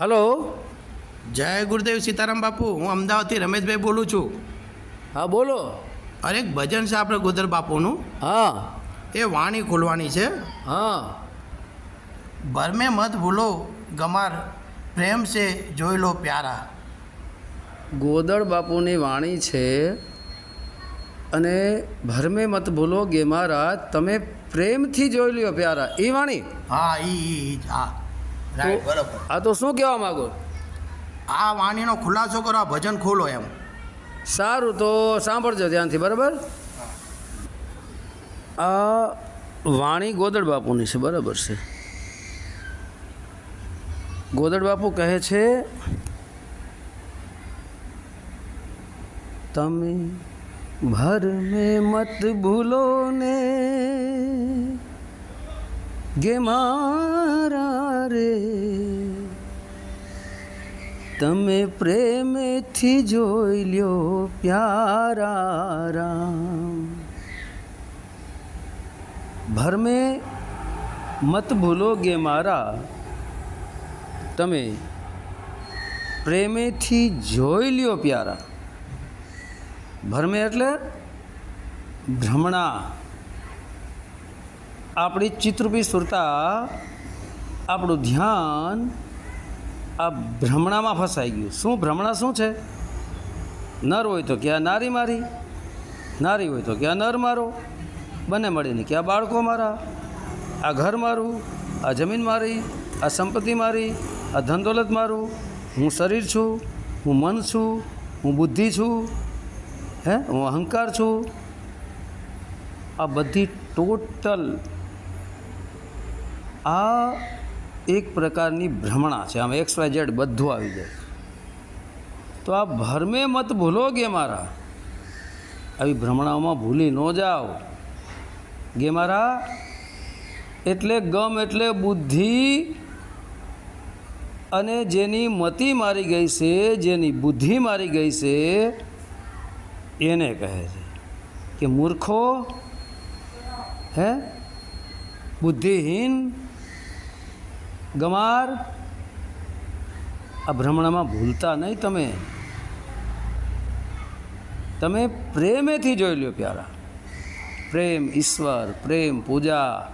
Hello. જય ગુરુદેવ સીતારામ બાપુ હું અમદાવાદથી રમેશભાઈ બોલું છું. હા બોલો. અરે એક ભજન છે આપણે ગોદર બાપુનું? હા. એ વાણી ખોલવાની છે. હા. ભરમે મત ભૂલો ગમાર. પ્રેમ છે જોઈ લો પ્યારા. ગોદળ બાપુની વાણી છે અને ભરમે મત ભૂલો ગેમારા તમે પ્રેમથી જોઈ લ્યો પ્યારા. એ વાણી? હા ઈ જ, હા આ તો શું કહેવા માગો? આ વાણીનો ખુલાસો કરો આ ભજન ખોલો એમ. સારું તો સાંભળજો ધ્યાનથી બરાબર? આ વાણી ગોદડ બાપુની છે બરાબર છે. ગોદડ બાપુ કહે છે તમે ભર મેં મત ભૂલો ને મારા રે તમે પ્રેમથી જોઈ લ્યો પ્યારા રામ ભરમે મત ભૂલો ગે મારા તમે પ્રેમેથી જોઈ લ્યો પ્યારા ભરમે એટલે ભ્રમણા આપણી ચિત્રપી સુરતા, આપણું ધ્યાન આ ભ્રમણામાં ફસાઈ ગયું. શું ભ્રમણા શું છે? નર હોય તો કે આ નારી મારી, નારી હોય તો કે નર મારો, બંને મળીને કે આ બાળકો મારા, આ ઘર મારું, આ જમીન મારી, આ સંપત્તિ મારી, આ ધન દોલત મારું, હું શરીર છું, હું મન છું, હું બુદ્ધિ છું, હે, હું અહંકાર છું. આ બધી ટોટલ આ એક પ્રકારની ભ્રમણા છે. આમ એક્સ વાય ઝેડ બધું આવી જાય. તો આ ભરમે મત ભૂલો મારા? આવી ભ્રમણાઓમાં ભૂલી ન જાઓ ગે મારા. એટલે ગમ, એટલે બુદ્ધિ અને જેની મતિ મારી ગઈ છે, જેની બુદ્ધિ મારી ગઈ છે, એને કહે છે કે મૂર્ખો, હે? બુદ્ધિહીન ગમાર, આ ભ્રમણામાં ભૂલતા નહીં તમે. તમે પ્રેમેથી જોઈ લ્યો પ્યારા. પ્રેમ ઈશ્વર, પ્રેમ પૂજા,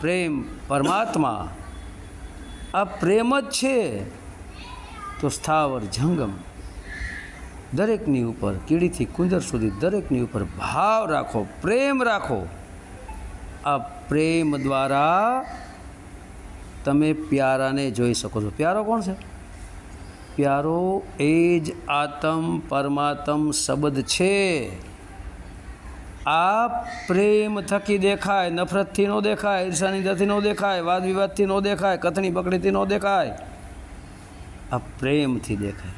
પ્રેમ પરમાત્મા. આ પ્રેમ જ છે. તો સ્થાવર જંગમ દરેકની ઉપર, કીડીથી કુંદર સુધી દરેકની ઉપર ભાવ રાખો, પ્રેમ રાખો. આ પ્રેમ દ્વારા તમે પ્યારાને જોઈ શકો છો. પ્યારો કોણ છે? પ્યારો એ જ આતમ પરમાત્મ શબ્દ છે. આ પ્રેમ થકી દેખાય, નફરતથી ન દેખાય, ઈર્ષાનિંદાથી ન દેખાય વાદ વિવાદથી ન દેખાય કથણી પકડીથી ન દેખાય. આ પ્રેમથી દેખાય.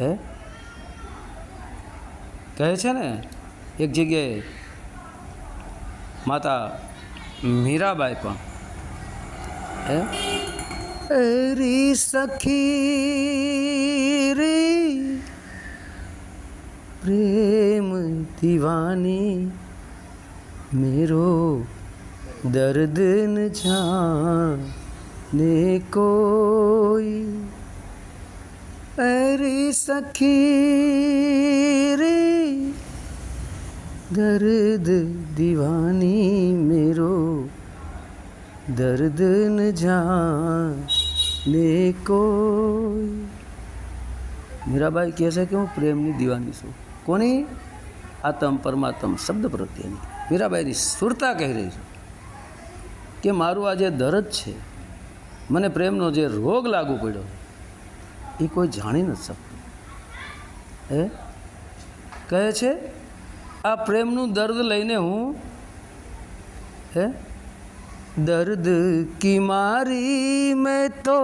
હે? કહે છે ને, એક જગ્યાએ માતા મીરાબાઈ પણ હે રી સખી રે પ્રેમ દીવાની મેરો દર્દ ન જાને કોઈ અરે સખી રે દર્દ દીવાની મેરો દર્દ ન જાને કોઈ. મીરાબાઈ કહે છે કે હું પ્રેમની દીવાની છું. કોની? આતમ પરમાત્મ શબ્દ પ્રત્યેની. મીરાબાઈની સુરતા કહી રહી છું કે મારું આ જે દર્દ છે, મને પ્રેમનો જે રોગ લાગુ પડ્યો, એ કોઈ જાણી નથી શકતું. હે? કહે છે, આ પ્રેમનું દર્દ લઈને હું, હે? દર્દ કી મારી મેં તો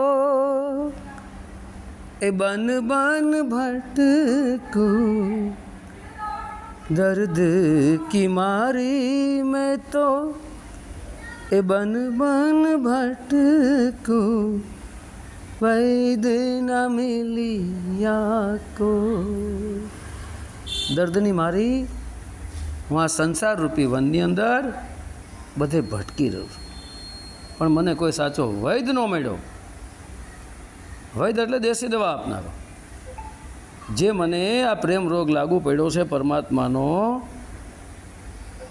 એ બન બન ભટકો દર્દ કી મારી મેં તો એ બન બન ભટકો વૈદ ન મિલિયા કો દર્દની મારી હું આ સંસાર રૂપી વનની અંદર બધે ભટકી રહ્યો છું પણ મને કોઈ સાચો વૈદ ન મળ્યો. વૈદ એટલે દેશી દવા આપનારો. જે મને આ પ્રેમ રોગ લાગુ પડ્યો છે પરમાત્માનો,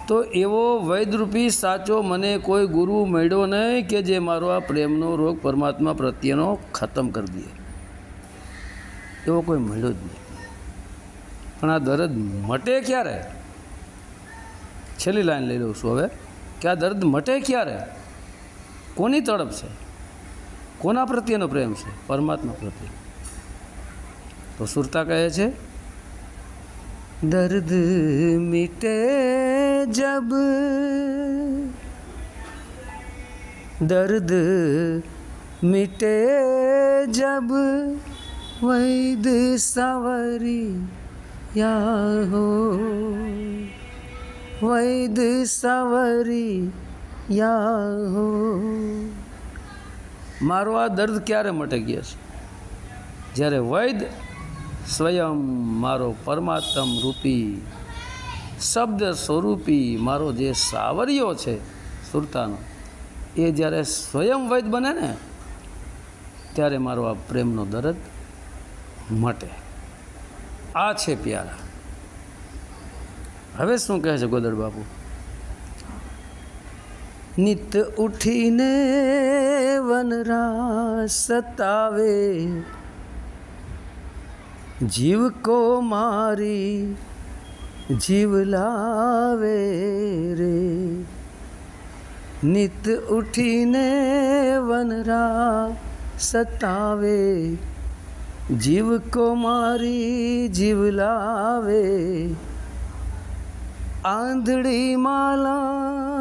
તો એવો વૈદરૂપી સાચો મને કોઈ ગુરુ મળ્યો નહીં કે જે મારો આ પ્રેમનો રોગ પરમાત્મા પ્રત્યેનો ખતમ કરી દે. એવો કોઈ મળ્યો જ નહીં. પણ આ દર્દ મટે ક્યારે? છેલ્લી લાઈન લઈ લઉં છું હવે. કે આ દર્દ મટે ક્યારે? કોની તડપ છે? કોના પ્રત્યેનો પ્રેમ છે? પરમાત્મા પ્રત્યે. તો સુરતા કહે છે, દર્દ મિટે જબ, દર્દ મિટે જબ, વૈદ સાવરી યા હો, વૈદ સાવરી યા મારો આ દર્દ ક્યારે મટે ગયો છે? જ્યારે વૈદ સ્વયં મારો પરમાત્મ રૂપી, શબ્દ સ્વરૂપી મારો જે સાવરિયો છે સુરતાનો, એ જ્યારે સ્વયં વૈદ બને ને, ત્યારે મારો આ પ્રેમનો દર્દ મટે. આ છે પ્યારા. હવે શું કહે છે ગોદડ બાપુ? નિત ઉઠીને વનરા સતાવે જીવ કો મારી જીવ લાવે રે નિત ઉઠીને વનરા સતાવે જીવ કો મારી જીવ લાવે આંધળી માલા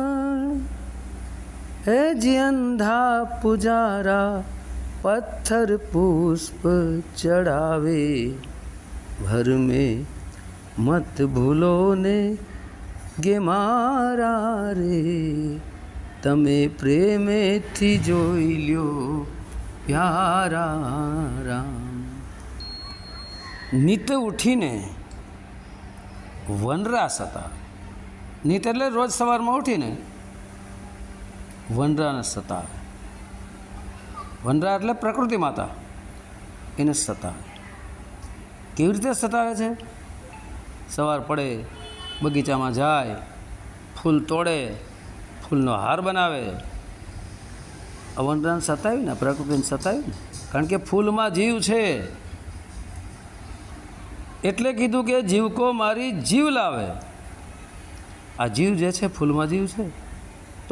હે જે અંધા પુજારા, પથ્થર પુષ્પ ચડાવે. ભર મેં મત ભૂલો ને ગે મારા રે. તમે પ્રેમેથી જોઈ લ્યો પ્યારા રામ. નિત ઉઠીને વનરાસ હતા. નિત એટલે રોજ સવારમાં ઉઠીને વનરાને સતાવે વનરા એટલે પ્રકૃતિ માતા. એને સતાવે કેવી રીતે સતાવે છે? સવાર પડે, બગીચામાં જાય, ફૂલ તોડે, ફૂલનો હાર બનાવે. વનરાને સતાવી ને પ્રકૃતિને સતાવી ને? કારણ કે ફૂલમાં જીવ છે. એટલે કીધું કે જીવકો મારી જીવ લાવે. આ જીવ જે છે, ફૂલમાં જીવ છે.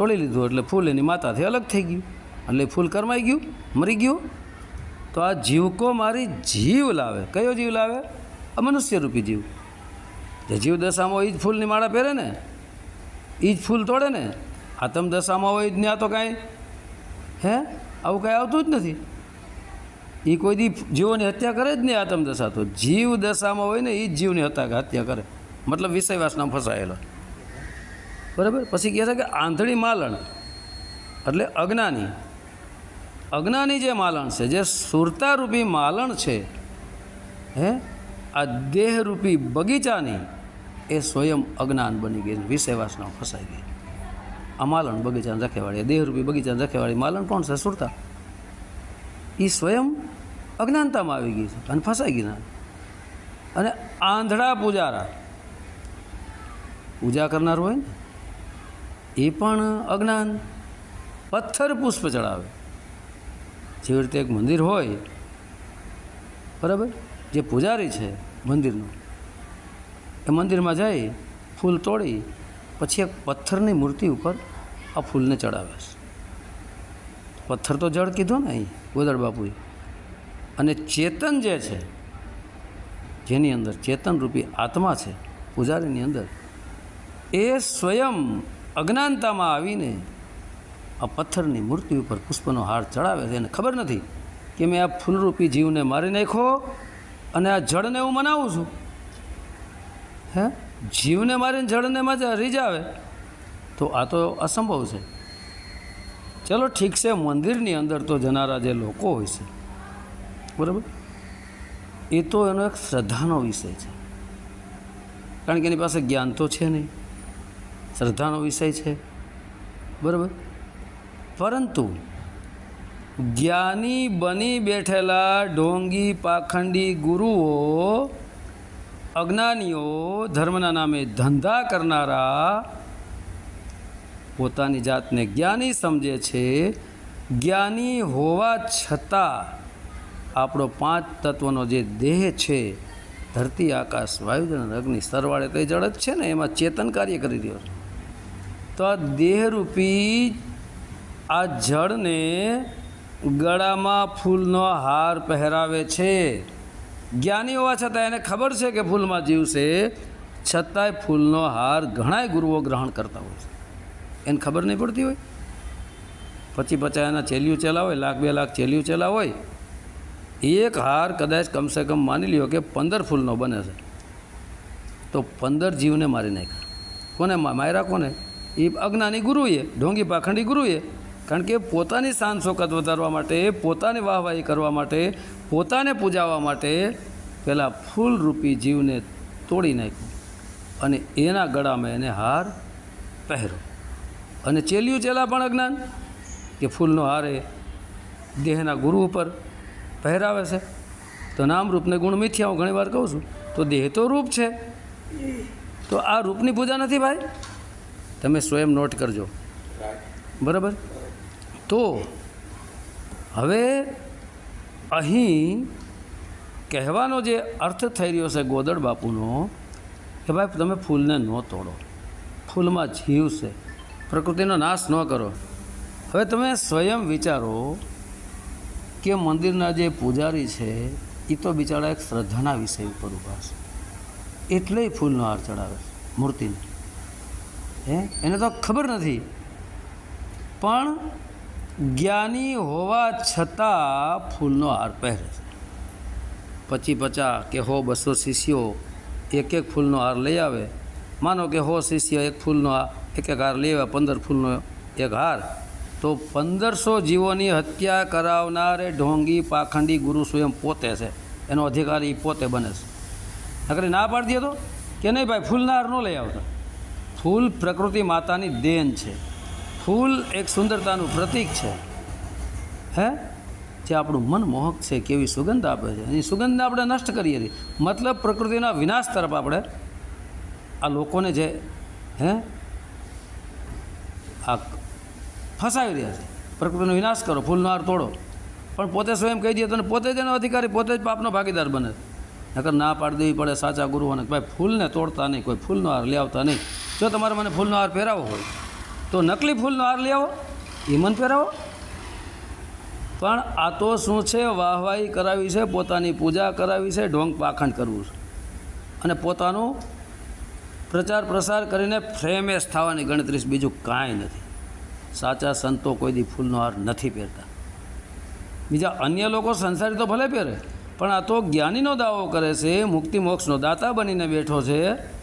તોડી લીધું એટલે ફૂલ એની માતાથી અલગ થઈ ગયું. એટલે ફૂલ કરમાઈ ગયું, મરી ગયું. તો આ જીવકો મારી જીવ લાવે. કયો જીવ લાવે? આ મનુષ્યરૂપી જીવ. જે જીવ દશામાં હોય એ જ ફૂલની માળા પહેરે ને એ જ ફૂલ તોડે ને આતમ દશામાં હોય જ ને આ તો કાંઈ, હે? આવું કાંઈ આવતું જ નથી. એ કોઈ દી જીવોની હત્યા કરે જ નહીં આતમ દશા તો. જીવ દશામાં હોય ને એ જ જીવની હત્યા હત્યા કરે. મતલબ વિષયવાસના ફસાયેલો. બરાબર? પછી કહે છે કે આંધળી માલણ. એટલે અજ્ઞાની. અજ્ઞાની જે માલણ છે, જે સુરતારૂપી માલણ છે, હે? આ દેહરૂપી બગીચાની એ સ્વયં અજ્ઞાન બની ગઈ વિષયવાસના ફસાઈ ગઈ. આ માલણ બગીચાને રખેવાળી, દેહરૂપી બગીચાને રખેવાળી માલણ કોણ છે? સુરતા. એ સ્વયં અજ્ઞાનતામાં આવી ગઈ છે અને ફસાઈ ગઈ અને આંધળા પૂજારા. પૂજા કરનાર હોય ને એ પણ અજ્ઞાન. પથ્થર પુષ્પ ચડાવે. જેવી રીતે એક મંદિર હોય, બરાબર? જે પૂજારી છે મંદિરનું. એ મંદિરમાં જઈ ફૂલ તોડી, પછી એક પથ્થરની મૂર્તિ ઉપર આ ફૂલને ચડાવે પથ્થર તો જળ કીધો ને અહીં ગોદડ બાપુએ. અને ચેતન જે છે, જેની અંદર ચેતનરૂપી આત્મા છે, પૂજારીની અંદર, એ સ્વયં અજ્ઞાનતામાં આવીને આ પથ્થરની મૂર્તિ ઉપર પુષ્પનો હાર ચડાવે છે એને ખબર નથી કે મેં આ ફૂલરૂપી જીવને મારી નાખ્યો અને આ જળને હું મનાવું છું. હે? જીવને મારીને જળને મજા રીજાવે તો આ તો અસંભવ છે. ચલો ઠીક છે, મંદિરની અંદર તો જનારા જે લોકો હોય છે, બરાબર? એ તો એનો એક શ્રદ્ધાનો વિષય છે. કારણ કે એની પાસે જ્ઞાન તો છે નહીં. શ્રદ્ધાનો વિષય છે. બરાબર? પરંતુ જ્ઞાની બની બેઠેલા ઢોંગી પાખંડી ગુરુઓ, અજ્ઞાનીઓ ધર્મના નામે ધંધા કરનારા પોતાની જાતને જ્ઞાની સમજે છે. જ્ઞાની હોવા છતાં આપણો પાંચ તત્વનો જે દેહ છે, ધરતી, આકાશ વાયુજન અગ્નિ સરવાળે તો એ જળ છે ને, એમાં ચેતન કાર્ય કરી રહ્યો છે. તો આ દેહરૂપી આ જળને ગળામાં ફૂલનો હાર પહેરાવે છે. જ્ઞાની હોવા છતાં એને ખબર છે કે ફૂલમાં જીવ છે. છતાંય ફૂલનો હાર ઘણાય ગુરુઓ ગ્રહણ કરતા હોય છે. એને ખબર નહીં પડતી હોય. પછી પચાસ એના ચેલિયું ચેલા હોય લાખ બે લાખ ચેલિયું ચેલા હોય એક હાર કદાચ કમસે કમ માની લ્યો કે પંદર ફૂલનો બને છે. તો પંદર જીવને મારી નાખ્યા. કોને માયરા કોને? એ અજ્ઞાની ગુરુએ, ઢોંગી પાખંડી ગુરુએ, કારણ કે પોતાની શાન શોકત વધારવા માટે, પોતાની વાહવાહી કરવા માટે, પોતાને પૂજાવવા માટે પહેલાં ફૂલરૂપી જીવને તોડી નાખ્યું અને એના ગળામાં એને હાર પહેરો અને ચેલ્યું ચેલા પણ અજ્ઞાન કે ફૂલનો હાર એ દેહના ગુરુ ઉપર પહેરાવે છે. તો નામ રૂપને ગુણ મિથ્યા હું ઘણી વાર કહું છું. તો દેહ તો રૂપ છે. તો આ રૂપની પૂજા નથી ભાઈ? તમે સ્વયં નોટ કરજો. બરાબર? તો હવે અહીં કહેવાનો જે અર્થ થઈ રહ્યો છે ગોદડ બાપુનો, કે ભાઈ તમે ફૂલને ન તોડો. ફૂલમાં જીવ છે. પ્રકૃતિનો નાશ ન કરો. હવે તમે સ્વયં વિચારો કે મંદિરના જે પૂજારી છે એ તો બિચારા એક શ્રદ્ધાના વિષય ઉપર ઊભા છે. એટલે ફૂલનો હાર ચડાવે છે. મૂર્તિને. હે? એને તો ખબર નથી. પણ જ્ઞાની હોવા છતાં ફૂલનો હાર પહેરે છે. પચી પચાસ કે હો બસો શિષ્યો, એક એક ફૂલનો હાર લઈ આવે. માનો કે હો શિષ્ય એક ફૂલનો એક એક હાર લઈ આવે, પંદર ફૂલનો એક હાર. તો પંદરસો જીવોની હત્યા કરાવનારે ઢોંગી પાખંડી ગુરુ સ્વયં પોતે છે. એનો અધિકારી પોતે બને છે. નકરી ના પાડી દે તો? કે નહીં ભાઈ, ફૂલના હાર ન લઈ આવતા. ફૂલ પ્રકૃતિ માતાની દેન છે. ફૂલ એક સુંદરતાનું પ્રતીક છે. હે? જે આપણું મન મોહક છે કેવી સુગંધ આપે છે. એની સુગંધને આપણે નષ્ટ કરીએ છીએ. મતલબ પ્રકૃતિના વિનાશ તરફ આપણે આ લોકોને જે, હે? આ ફસાવી રહ્યા છે. પ્રકૃતિનો વિનાશ કરો, ફૂલનો હાર તોડો. પણ પોતે સ્વયં કહી દઈએ તો પોતે જ એનો અધિકારી, પોતે જ પાપનો ભાગીદાર બને. નકર ના પાડી દેવી પડે સાચા ગુરુઓને ભાઈ ફૂલને તોડતા નહીં, કોઈ ફૂલનો હાર લે આવતા નહીં. જો તમારે મને ફૂલનો હાર પહેરાવો હોય, તો નકલી ફૂલનો હાર લઈ આવો, એ મને પહેરાવો. પણ આ તો શું છે, વાહવાહી કરાવી છે, પોતાની પૂજા કરાવી છે, ઢોંગ પાખંડ કરવું છે. અને પોતાનું પ્રચાર પ્રસાર કરીને ફ્રેમેશ થવાની ગણતરી બીજું કાંઈ નથી. સાચા સંતો કોઈ દી ફૂલનો હાર નથી પહેરતા. બીજા અન્ય લોકો સંસારી તો ભલે પહેરે, પણ આ તો જ્ઞાનીનો દાવો કરે છે મુક્તિ મોક્ષનો દાતા બનીને બેઠો છે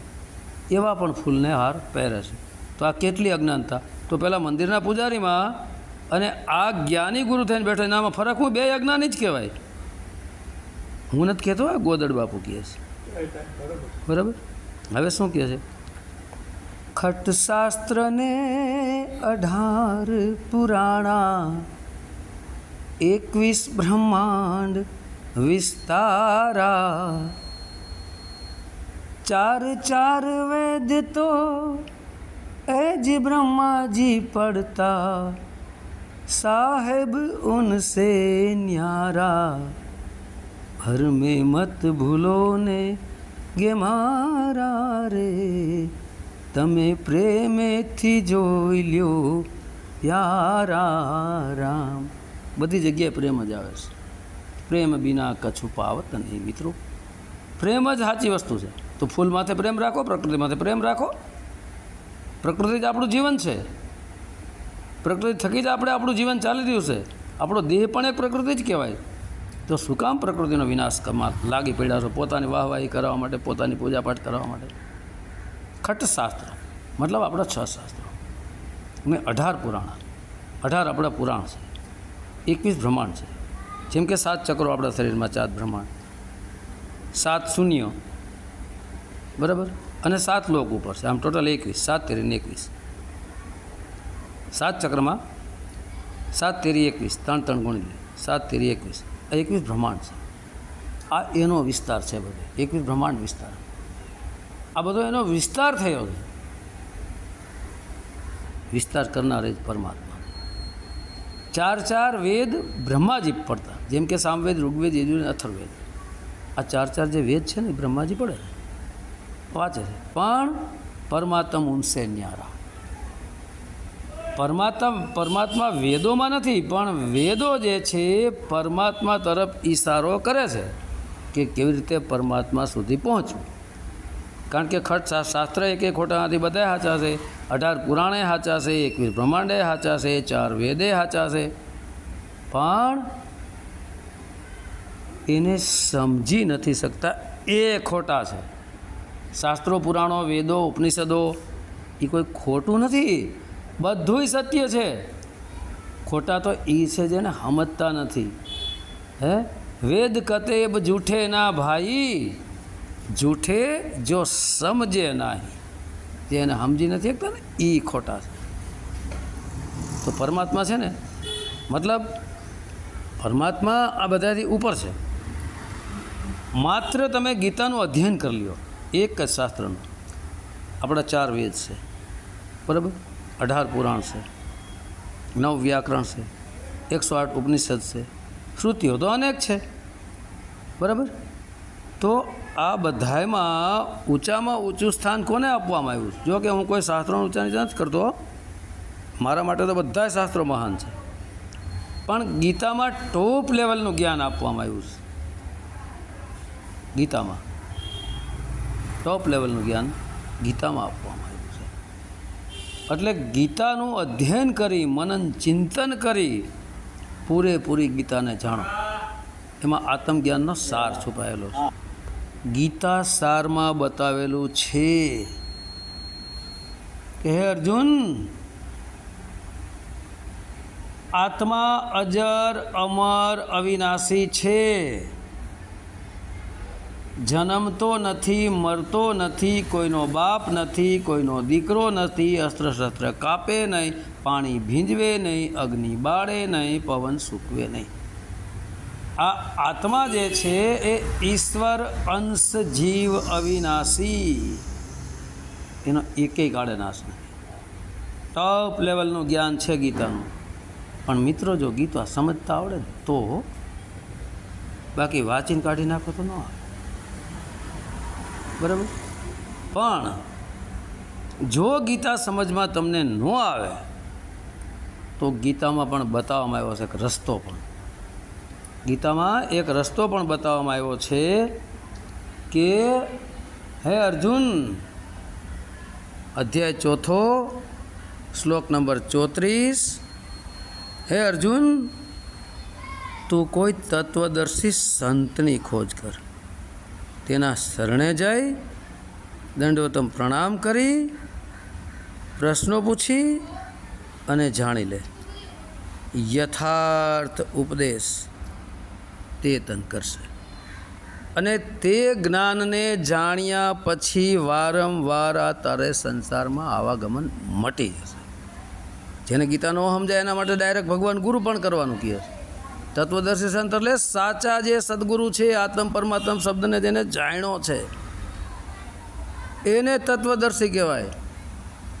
એવા પણ ફૂલને હાર પહેરે છે. તો આ કેટલી અજ્ઞાનતા? તો પહેલાં મંદિરના પૂજારીમાં અને આ જ્ઞાની ગુરુ થઈને બેઠો એનામાં ફરક હું બે અજ્ઞાની જ કહેવાય. હું નથી કહેતો, આ ગોદડ બાપુ કહે છે. બરાબર? હવે શું કહે છે? ખટશાસ્ત્રને અઢાર પુરાણા, એકવીસ બ્રહ્માંડ વિસ્તારા ચાર ચાર વેદ તો એ જ બ્રહ્માજી પડતા સાહેબ ઉનસે ન્યારા ભર में મત ભૂલો ને ગે મારા રે તમે પ્રેમેથી જોઈ લ્યો યારા રામ બધી જગ્યાએ પ્રેમ જ આવે છે પ્રેમ બિના કછુ પાવત નહીં મિત્રો પ્રેમ જ સાચી વસ્તુ છે તો ફૂલ માથે પ્રેમ રાખો, પ્રકૃતિ માથે પ્રેમ રાખો. પ્રકૃતિ જ આપણું જીવન છે. પ્રકૃતિ થકી જ આપણે આપણું જીવન ચાલી રહ્યું છે. આપણો દેહ પણ એક પ્રકૃતિ જ કહેવાય. તો શું કામ પ્રકૃતિનો વિનાશ કમા લાગી પડ્યા છો? પોતાની વાહવાહી કરવા માટે, પોતાની પૂજાપાઠ કરવા માટે. ખટશાસ્ત્ર. મતલબ આપણા છ શાસ્ત્રો. મેં અઢાર પુરાણ. અઢાર આપણા પુરાણ છે. એકવીસ બ્રહ્માંડ છે. જેમ કે સાત ચક્રો આપણા શરીરમાં, ચાર બ્રહ્માંડ. સાત શૂન્ય. બરાબર? અને સાત લોક ઉપર છે. આમ ટોટલ એકવીસ, સાત તેરીને એકવીસ. સાત ચક્રમાં સાત તેરી એકવીસ, ત્રણ ત્રણ ગુણી સાત તેરી એકવીસ. આ એકવીસ બ્રહ્માંડ છે. આ એનો વિસ્તાર છે બધો. એકવીસ બ્રહ્માંડ વિસ્તાર. આ બધો એનો વિસ્તાર થયો છે. વિસ્તાર કરનાર જ પરમાત્મા. ચાર ચાર વેદ બ્રહ્માજી પડતા. જેમ કે સામવેદ, ઋગ્વેદ, યજુર્વેદ અથર્વેદ. આ ચાર ચાર જે વેદ છે ને બ્રહ્માજી પડે વાંચે છે. પણ પરમાત્મ ઉનસે ન્યારા. પરમાત્મા પરમાત્મા વેદોમાં નથી, પણ વેદો જે છે, પરમાત્મા તરફ ઈશારો કરે છે કે કેવી રીતે પરમાત્મા સુધી પહોંચવું. કારણ કે ખટ શાસ્ત્ર એક એક ખોટામાંથી બધા સાચા છે અઢાર પુરાણે સાચા છે એકવીસ બ્રહ્માંડે સાચા છે ચાર વેદે સાચા છે પણ એને સમજી નથી શકતા એ ખોટા છે. શાસ્ત્રો, પુરાણો, વેદો, ઉપનિષદો, એ કોઈ ખોટું નથી. બધુંય સત્ય છે. ખોટા તો એ છે જેને સમજતા નથી. હે? વેદ કતેબ જૂઠે ના ભાઈ. જૂઠે જો સમજે નહીં. જેને સમજી નથી શકતા ને એ ખોટા છે. તો પરમાત્મા છે ને, મતલબ પરમાત્મા આ બધાથી ઉપર છે. માત્ર તમે ગીતાનું અધ્યયન કરી લ્યો. એક જ શાસ્ત્રનું આપણા ચાર વેદ છે. બરાબર? અઢાર પુરાણ છે. નવ વ્યાકરણ છે. એકસો આઠ ઉપનિષદ છે. શ્રુતિઓ તો અનેક છે. બરાબર? તો આ બધામાં ઊંચામાં ઊંચું સ્થાન કોને આપવામાં આવ્યું છે? જો કે હું કોઈ શાસ્ત્રોનું ઊંચા નીચા નથી કરતો. મારા માટે તો બધા શાસ્ત્રો મહાન છે. પણ ગીતામાં ટોપ લેવલનું જ્ઞાન આપવામાં આવ્યું છે. ગીતામાં. ટોપ લેવલનું જ્ઞાન ગીતામાં આપવામાં આવ્યું છે. એટલે ગીતાનું અધ્યયન કરી, મનન ચિંતન કરી, પૂરેપૂરી ગીતાને જાણો. એમાં આત્મજ્ઞાનનો સાર છુપાયેલો છે. ગીતા સારમાં બતાવેલું છે. કે હે અર્જુન, આત્મા અજર, અમર અવિનાશી છે. જન્મતો નથી, મરતો નથી, કોઈનો બાપ નથી, કોઈનો દીકરો નથી અસ્ત્ર શસ્ત્ર કાપે નહીં, પાણી ભીંજવે નહીં, અગ્નિ બાળે નહીં, પવન સૂકવે નહીં. આ આત્મા જે છે એ ઈશ્વર અંશ જીવ અવિનાશી. એનો એકેય કાળે નાશ નથી. ટોપ લેવલનું જ્ઞાન છે ગીતાનું. પણ મિત્રો, જો ગીતા સમજતા આવડે તો બાકી વાંચીને કાઢી નાખો તો ન આવે. બરાબર? પણ જો ગીતા સમજમાં તમને ન આવે, તો ગીતામાં પણ બતાવવામાં આવ્યો છે એક રસ્તો પણ. ગીતામાં એક રસ્તો પણ બતાવવામાં આવ્યો છે કે, હે અર્જુન, અધ્યાય ચોથો, શ્લોક નંબર ચોત્રીસ, હે અર્જુન, તું કોઈ તત્વદર્શી સંતની ખોજ કર. તેના શરણે જઈ દંડવતમ પ્રણામ કરી, પ્રશ્નો પૂછી અને જાણી લે. યથાર્થ ઉપદેશ તે તન કરશે. અને તે જ્ઞાનને જાણ્યા પછી વારંવાર આ તારે સંસારમાં આવાગમન મટી જશે. જેને ગીતાનો સમજાય એના માટે ડાયરેક્ટ ભગવાન ગુરુ પણ કરવાનું કહે છે. તત્વદર્શી સંત એટલે સાચા જે સદગુરુ છે, આત્મ પરમાત્મ શબ્દને જેને જાણ્યો છે, એને તત્વદર્શી કહેવાય.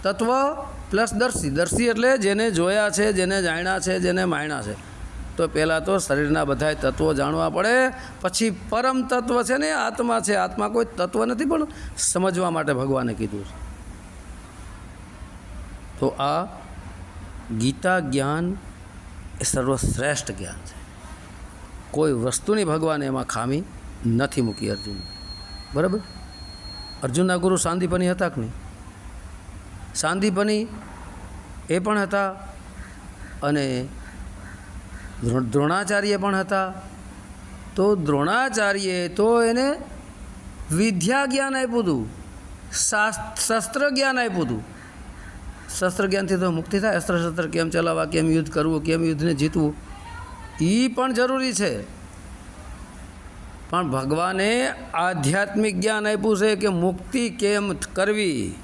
તત્વ પ્લસ દર્શી. દર્શી એટલે જેને જોયા છે, જેને જાણ્યા છે, જેને માણ્યા છે. તો પહેલાં તો શરીરના બધાય તત્વો જાણવા પડે, પછી પરમ તત્વ છે ને, આત્મા છે. આત્મા કોઈ તત્વ નથી, પણ સમજવા માટે ભગવાને કીધું છે. તો આ ગીતા જ્ઞાન એ સર્વશ્રેષ્ઠ જ્ઞાન છે. કોઈ વસ્તુની ભગવાને એમાં ખામી નથી મૂકી અર્જુન બરાબર? અર્જુનના ગુરુ સાંદીપની હતા કે નહીં? સાંદીપની એ પણ હતા અને દ્રોણાચાર્ય પણ હતા. તો દ્રોણાચાર્યે તો એને વિદ્યા જ્ઞાન આપ્યું હતું. શાસ્ત્ર જ્ઞાન આપ્યું હતું. શસ્ત્ર જ્ઞાનથી તો મુક્તિ થાય. અસ્ત્ર શસ્ત્ર કેમ ચલાવવા, કેમ યુદ્ધ કરવું, કેમ યુદ્ધને જીતવું? એ પણ જરૂરી છે. પણ ભગવાને આધ્યાત્મિક જ્ઞાન આપ્યું છે કે મુક્તિ કેમ કરવી?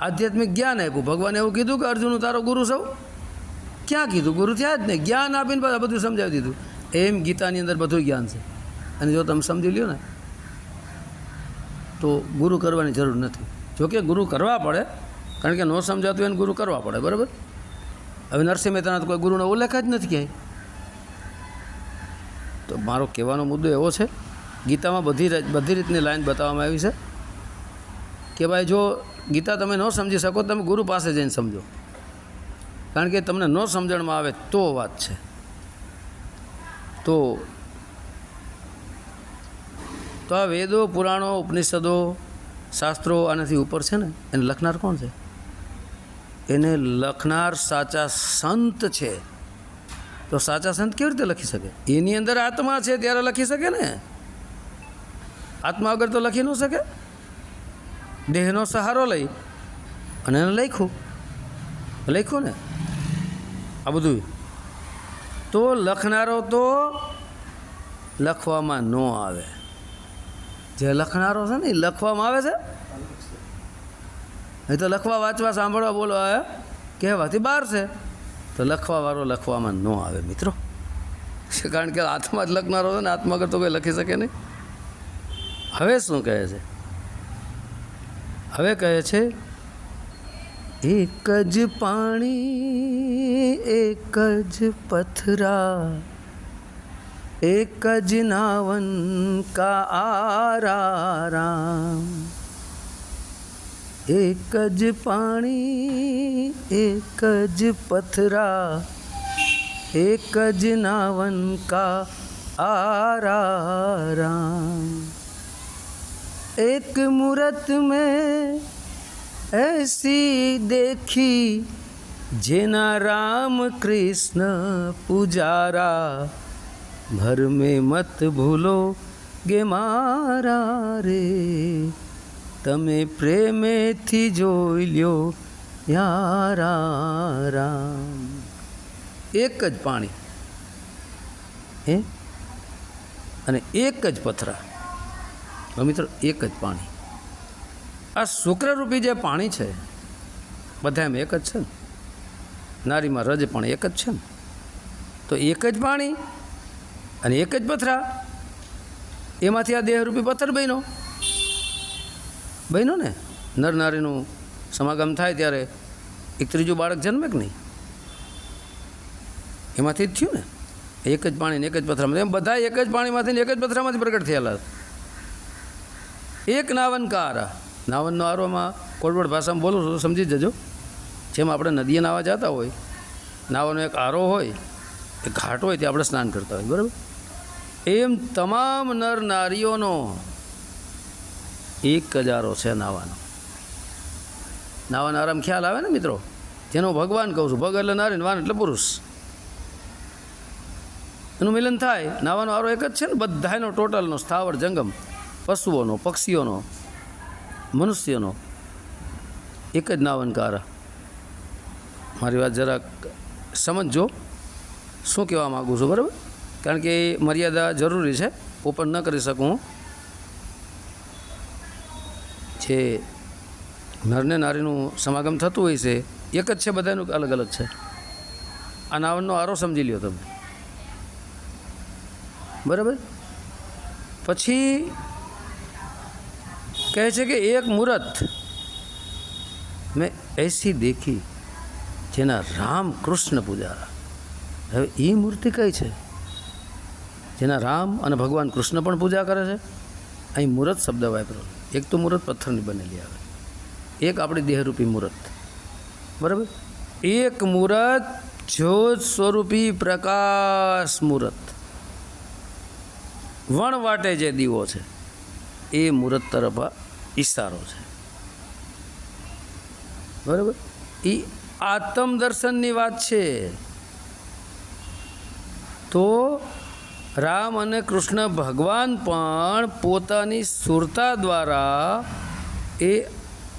આધ્યાત્મિક જ્ઞાન આપ્યું. ભગવાને એવું કીધું કે અર્જુન તારો ગુરુ સૌ ક્યાં કીધું? ગુરુ થયા જ ને જ્ઞાન આપીને બધું સમજાવી દીધું. એમ ગીતાની અંદર બધું જ્ઞાન છે. અને જો તમે સમજી લ્યો ને, તો ગુરુ કરવાની જરૂર નથી. જોકે ગુરુ કરવા પડે, કારણ કે ન સમજાતું એને ગુરુ કરવા પડે, બરાબર? હવે નરસિંહ મહેતાના કોઈ ગુરુનો ઉલ્લેખ જ નથી ક્યાંય. તો મારો કહેવાનો મુદ્દો એવો છે, ગીતામાં બધી બધી રીતની લાઈન બતાવવામાં આવી છે કે ભાઈ જો ગીતા તમે ન સમજી શકો તમે ગુરુ પાસે જઈને સમજો. કારણ કે તમને ન સમજણમાં આવે તો વાત છે. તો તો આ વેદો, પુરાણો, ઉપનિષદો, શાસ્ત્રો આનાથી ઉપર છે ને? એને લખનાર કોણ છે? એને લખનાર સાચા સંત છે. તો સાચા સંત કેવી રીતે લખી શકે? એની અંદર આત્મા છે ત્યારે લખી શકે ને? આત્મા વગર તો લખી ન શકે. દેહનો સહારો લઈ અને એને લખ્યું. લખ્યું ને? આ બધું. તો લખનારો તો લખવામાં ન આવે. જે લખનારો છે ને, એ લખવામાં આવે છે? એ તો લખવા વાંચવા સાંભળવા બોલવા આવે કહેવાથી બહાર છે. તો લખવાવાળો લખવામાં ન આવે મિત્રો. કારણ કે આત્મા જ લખનારો છે ને આત્મા કરતો કોઈ લખી શકે નહીં. હવે શું કહે છે? હવે કહે છે, એક જ પાણી, એક જ પથરા, એક જ નાવન કા આરામ एकज पाणी, एकज पथरा, एकज नावन का आरारा। एक मूरत में ऐसी देखी जेना राम कृष्ण पुजारा, भर में मत भूलो गे मारा रे। તમે પ્રેમેથી જોઈ લ્યો, યારા રામ. એક જ પાણી, હે? અને એક જ પથરા. મિત્રો, એક જ પાણી. આ શુક્રરૂપી જે પાણી છે બધા એમ એક જ છે ને? નારીમાં રજ પણ એક જ છે ને? તો એક જ પાણી અને એક જ પથરા. એમાંથી આ દેહરૂપી પથ્થર બન્યો. બન્યો ને? નર નારીનું સમાગમ થાય ત્યારે એક ત્રીજું બાળક જન્મે કે નહીં? એમાંથી જ થયું ને? એક જ પાણીને એક જ પથરામાં એમ બધા એક જ પાણીમાંથી એક જ પથરામાંથી પ્રગટ થયેલા. એક નાવનકાર. નાવનનો આરોમાં કોડવડ ભાષામાં બોલું છું તો સમજી જજો. જેમ આપણે નદીએ નાવા જતા હોય, નાવાનો એક આરો હોય, એક ઘાટ હોય, ત્યાં આપણે સ્નાન કરતા હોય, બરાબર? એમ તમામ નર નારીઓનો એક હજારો છે નાવાનો. નાવાનો આરામ ખ્યાલ આવે ને મિત્રો? જેનો ભગવાન કહું છું, ભગ એટલે નારી વાન એટલે પુરુષ. એનું મિલન થાય. નાવાનો આરો એક જ છે ને બધાનો ટોટલનો સ્થાવર જંગમ. પશુઓનો, પક્ષીઓનો, મનુષ્યનો. એક જ નાવનકાર મારી વાત જરાક સમજજો. શું કહેવા માગું છું, બરાબર? કારણ કે મર્યાદા જરૂરી છે. ઓપન ન કરી શકું હું. જે નરને નારીનું સમાગમ થતું હોય છે, એક જ છે બધાનું અલગ અલગ છે? આ નાવનનો આરો સમજી લ્યો તમે. બરાબર? પછી કહે છે કે એક મુહૂર્ત મેં એસી દેખી જેના રામ કૃષ્ણ પૂજારા. હવે એ મૂર્તિ કઈ છે? જેના રામ અને ભગવાન કૃષ્ણ પણ પૂજા કરે છે? અહીં મુહૂર્ત શબ્દ વાપરો. એક તો મૂર્ત પથ્થરની બનેલી આવે. એક આપણી દેહરૂપી મૂર્ત. બરાબર? એક મૂર્ત જ્યોત સ્વરૂપી પ્રકાશ મૂર્ત. વણ વાટે જે દીવો છે, એ મૂર્ત તરફ ઈશારો છે. બરાબર? એ આત્મ દર્શનની વાત છે. તો રામ અને કૃષ્ણ ભગવાન પણ પોતાની સુરતા દ્વારા એ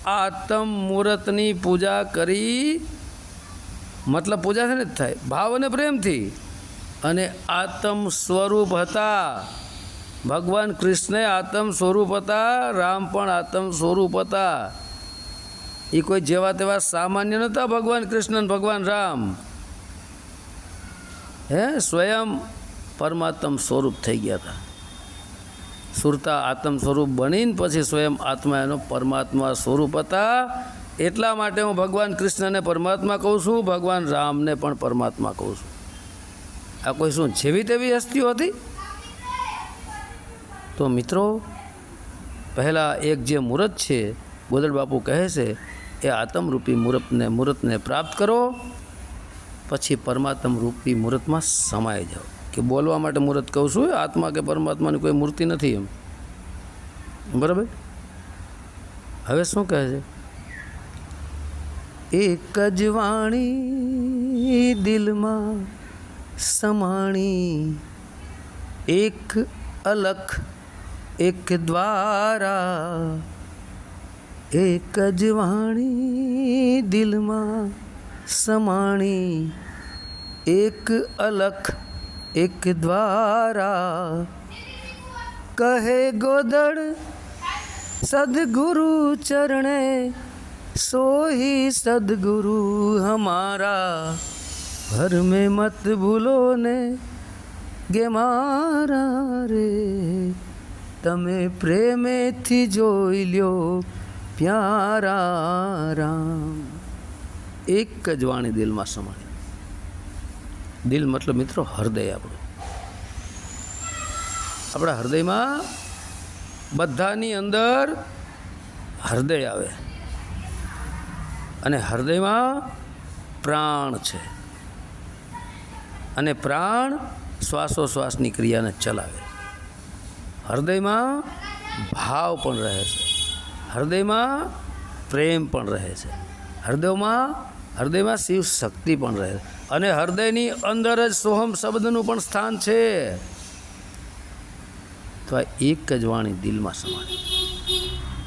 આત્મ મુહૂર્તની પૂજા કરી, મતલબ પૂજા છે ને જ થાય, ભાવ અને પ્રેમથી, અને આત્મ સ્વરૂપ હતા. ભગવાન કૃષ્ણે આતમ સ્વરૂપ હતા, રામ પણ આતમ સ્વરૂપ હતા. એ કોઈ જેવા તેવા સામાન્ય નહોતા ભગવાન કૃષ્ણ ભગવાન રામ. હે, સ્વયં પરમાત્મ સ્વરૂપ થઈ ગયા હતા. સુરતા આત્મ સ્વરૂપ બનીને પછી સ્વયં આત્મા એનો પરમાત્મા સ્વરૂપ હતા. એટલા માટે હું ભગવાન કૃષ્ણને પરમાત્મા કહું છું, ભગવાન રામને પણ પરમાત્મા કહું છું. આ કોઈ શું જેવી તેવી હસ્તીઓ હતી? તો મિત્રો, પહેલાં એક જે મુહૂર્ત છે ગોદડ બાપુ કહે છે, એ આત્મરૂપી મુહૂર્તને મુહૂર્તને પ્રાપ્ત કરો, પછી પરમાત્મ રૂપી મુહૂર્તમાં સમાઈ જાઓ. કે બોલવા માટે મૂર્ત કહું છું, આત્મા કે પરમાત્માની કોઈ મૂર્તિ નથી એમ બરાબર? હવે શું કહે છે? એક જ વાણી દિલમાં સમાણી, એક અલખ, એક દ્વારા, એક જ વાણી દિલમાં સમાણી, એક અલખ એક દ્વારા કહે ગોદળ, સદગુરુ ચરણે સોહી સદગુરુ હમારા. ભર में મત ભૂલો ને ગે મારા રે. તમે પ્રેમેથી જોઈ લ્યો પ્યારા રામ. એક જ વાણી દિલમાં સમાણી દિલ મતલબ મિત્રો હૃદય આપણું. આપણા હૃદયમાં બધાની અંદર હૃદય આવે. અને હૃદયમાં પ્રાણ છે. અને પ્રાણ શ્વાસોશ્વાસની ક્રિયાને ચલાવે. હૃદયમાં ભાવ પણ રહે છે. હૃદયમાં પ્રેમ પણ રહે છે. હૃદયમાં હૃદયમાં શિવ શક્તિ પણ રહે. અને હૃદયની અંદર જ સોહમ શબ્દનું પણ સ્થાન છે. તો આ એક જ વાણી દિલમાં સમાણી.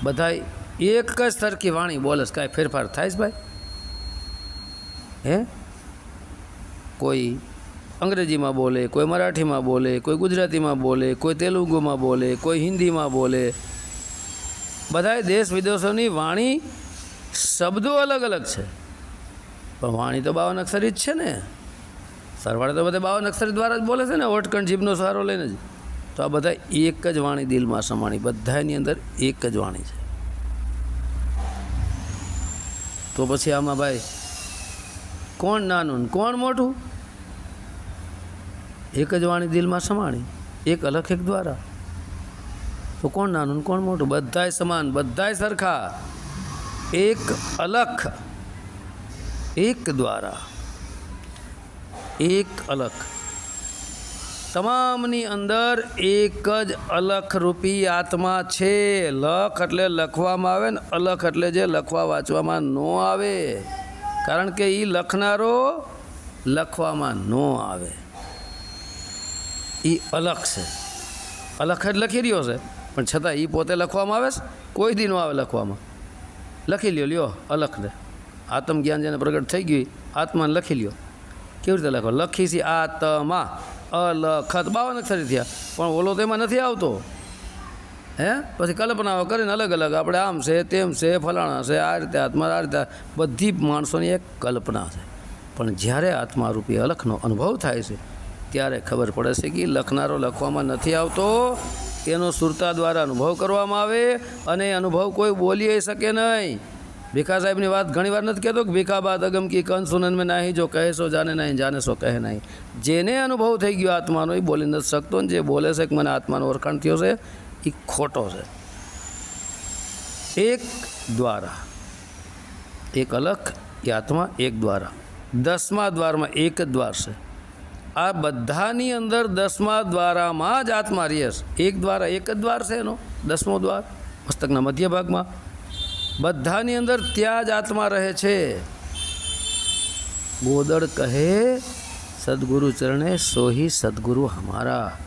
બધા એક જ સરખી વાણી બોલે કાંઈ ફેરફાર થાય છે ભાઈ? હે? કોઈ અંગ્રેજીમાં બોલે, કોઈ મરાઠીમાં બોલે, કોઈ ગુજરાતીમાં બોલે, કોઈ તેલુગુમાં બોલે, કોઈ હિન્દીમાં બોલે. બધાય દેશ વિદેશોની વાણી શબ્દો અલગ અલગ છે. પણ વાણી તો બાવન અક્ષરી જ છે ને. સરવાળે તો બધા બાવન અક્ષરી દ્વારા જ બોલે છે ને, ઓટકણ જીભનો સહારો લઈને જ. તો આ બધા એક જ વાણી દિલમાં સમાણી, બધાની અંદર એક જ વાણી છે. તો પછી આમાં ભાઈ, કોણ નાનું કોણ મોટું? એક જ વાણી દિલમાં સમાણી, એક અલખ એક દ્વારા. તો કોણ નાનું કોણ મોટું? બધાય સમાન, બધાય સરખા. એક અલખ. એક દ્વારા, એક અલખ. તમામની અંદર એક જ અલખરૂપી આત્મા છે. લખ એટલે લખવામાં આવે ને અલખ એટલે જે લખવા વાંચવામાં ન આવે. કારણ કે એ લખનારો લખવામાં ન આવે. એ અલખ છે. અલખ જ લખી રહ્યો છે. પણ છતાં એ પોતે લખવામાં આવે છે? કોઈ દી ન આવે લખવામાં. લખી લ્યો લ્યો, અલખને. આત્મ જ્ઞાન જેને પ્રગટ થઈ ગયું, આત્માને લખી લ્યો. કેવી રીતે લખો? લખી છે આત્મા. અલખત. બાવન અક્ષર થયા. પણ ઓલો તો એમાં નથી આવતો. હે? પછી કલ્પનાઓ કરીને અલગ અલગ. આપણે આમ છે, તેમ છે, ફલાણા છે, આ રીતે આત્મા, આ રીતે બધી માણસોની એક કલ્પના છે. પણ જ્યારે આત્મા રૂપી અલખનો અનુભવ થાય છે, ત્યારે ખબર પડે છે કે લખનારો લખવામાં નથી આવતો. એનો સુરતા દ્વારા અનુભવ કરવામાં આવે અને એ અનુભવ કોઈ બોલી શકે નહીં. ભીખા સાહેબની વાત ઘણી વાર નથી કહેતો કે ભીખા બાદ અગમ કી કન સુનન મેં નાહી જો કહે સો જાને નહીં જાને સો કહે નહીં જેને અનુભવ થઈ ગયો આત્માનો એ બોલી નથી શકતો ને જે બોલે છે કે મને આત્માનો ઓળખાણ થયો છે એ ખોટો છે એક દ્વારા એક અલખ એ આત્મા એક દ્વારા દસમા દ્વારમાં એક જ દ્વાર છે આ બધાની અંદર દસમા દ્વારામાં જ આત્મા રહે છે એક દ્વારા એક જ દ્વાર છે એનો દસમો દ્વાર મસ્તકના મધ્ય ભાગમાં બધાની અંદર ત્યાં જ આત્મા રહે છે. ગોદળ કહે, સદગુરુ ચરણે સોહી સદગુરુ હમારા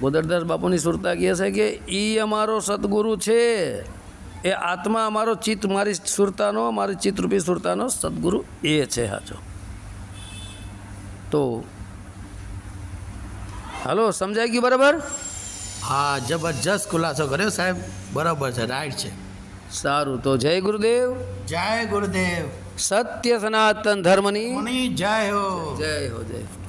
ગોદળદાસ બાપુની સુરતા કહે છે કે એ અમારો સદગુરુ છે. એ આત્મા અમારો ચિત્ત, મારી સુરતાનો, મારી ચિત્તરૂપી સુરતાનો સદગુરુ એ છે હાચો. તો, હાલો, સમજાઈ ગયું બરાબર? હા, જબરજસ્ત ખુલાસો કર્યો સાહેબ. બરાબર છે, રાઈટ છે. સારું તો જય ગુરુદેવ. જય ગુરુદેવ. સત્ય સનાતન ધર્મની જય હો. જય હો જય.